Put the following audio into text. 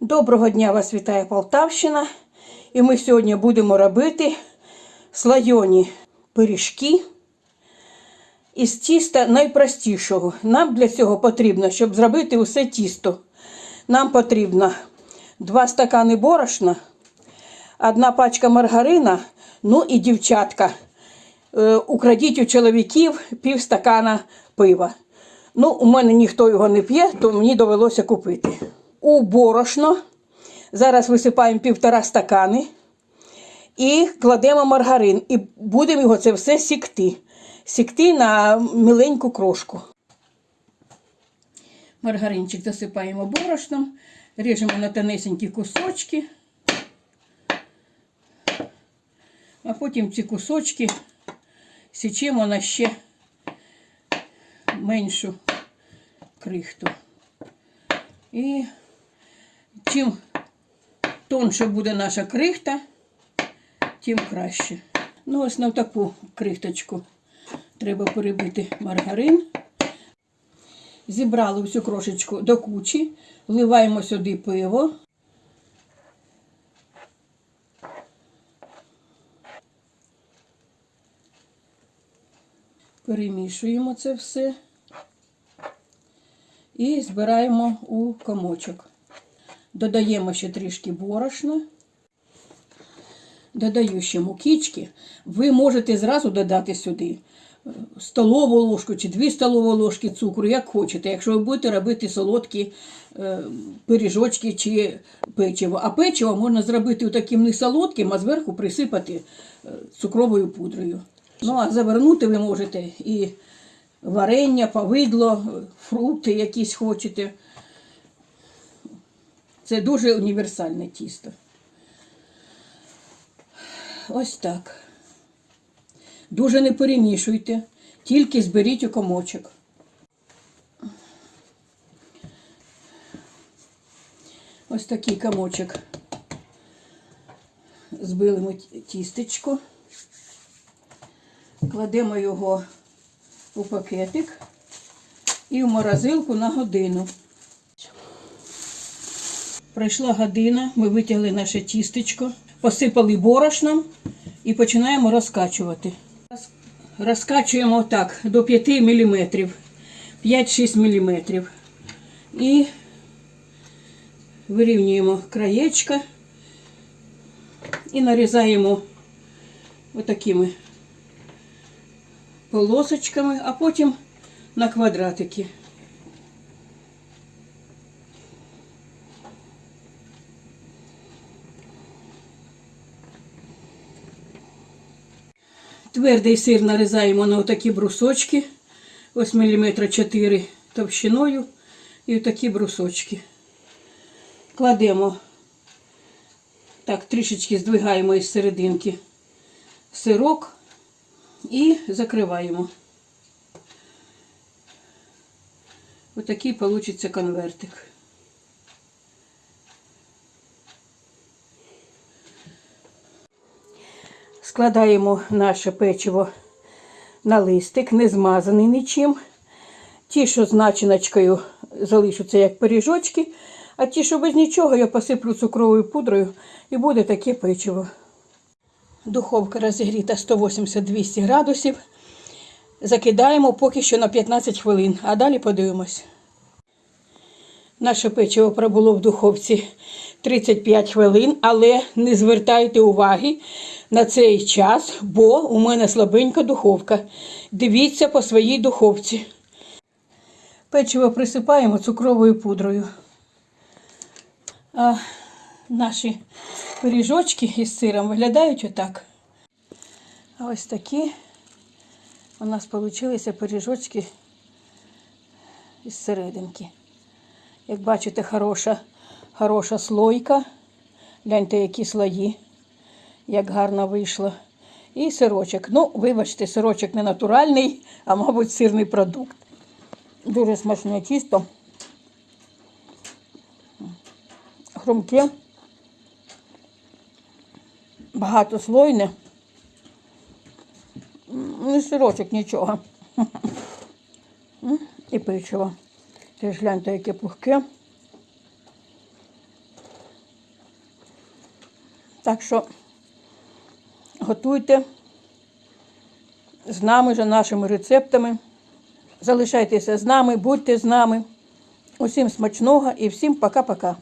Доброго дня вас вітає Полтавщина. І ми сьогодні будемо робити слайоні пиріжки із тіста найпростішого. Нам для цього потрібно, щоб зробити усе тісто. Нам потрібно 2 стакани борошна, одна пачка маргарина, ну і дівчатка. Е, Украдіть у чоловіків пів стакана пива. Ну, у мене ніхто його не п'є, то мені довелося купити. У борошно зараз висипаємо півтора стакани і кладемо маргарин. І будемо його це все сікти. Сікти на міленьку крошку. Маргаринчик засипаємо борошном, ріжемо на тонесенькі кусочки. А потім ці кусочки січемо на ще меншу крихту. І чим тонше буде наша крихта, тим краще. Ну, ось на таку крихточку треба перебити маргарин. Зібрали всю крошечку до кучі, вливаємо сюди пиво. Перемішуємо це все і збираємо у комочок. Додаємо ще трішки борошна. Додаю ще мукічки. Ви можете зразу додати сюди е, столову ложку чи дві столові ложки цукру, як хочете, якщо ви будете робити солодкі е, пиріжочки чи печиво. А печиво можна зробити таким не солодким, а зверху присипати е, цукровою пудрою. Ну, а завернути ви можете і варення, повидло, фрукти якісь хочете. Це дуже універсальне тісто. Ось так. Дуже не перемішуйте, тільки зберіть у комочок. Ось такий комочок. Збили ми тістечко, кладемо його у пакетик і в морозилку на годину. Пройшла година, ми витягли наше тістечко, посипали борошном і починаємо розкачувати. Розкачуємо так до 5 мм, 5-6 мм. І вирівнюємо краєчка і нарізаємо отакими полосочками, а потім на квадратики. Твердий сир нарізаємо на отакі брусочки, ось міліметра 4 товщиною і отакі брусочки. Кладемо, так, трішечки здвигаємо із серединки сирок і закриваємо. Отакий получиться конвертик. Складаємо наше печиво на листик, не змазаний нічим. Ті, що з начиночкою залишаться як пиріжочки, а ті, що без нічого, я посиплю цукровою пудрою і буде таке печиво. Духовка розігріта 180-200 градусів. Закидаємо поки що на 15 хвилин, а далі подивимось. Наше печиво пробуло в духовці 35 хвилин, але не звертайте уваги на цей час, бо у мене слабенька духовка. Дивіться по своїй духовці. Печиво присипаємо цукровою пудрою. А наші пиріжочки із сиром виглядають отак. А ось такі у нас вийшли пиріжочки із серединки. Як бачите, хороша, хороша слойка. Гляньте, які слої, як гарно вийшло. І сирочок. Ну, вибачте, сирочок не натуральний, а, мабуть, сирний продукт. Дуже смачне тісто. Хрумке. Багатослойне. Не сирочок нічого. І печиво. Теж гляньте, яке пухке. Так що готуйте з нами вже нашими рецептами. Залишайтеся з нами, будьте з нами. Усім смачного і всім пока-пока.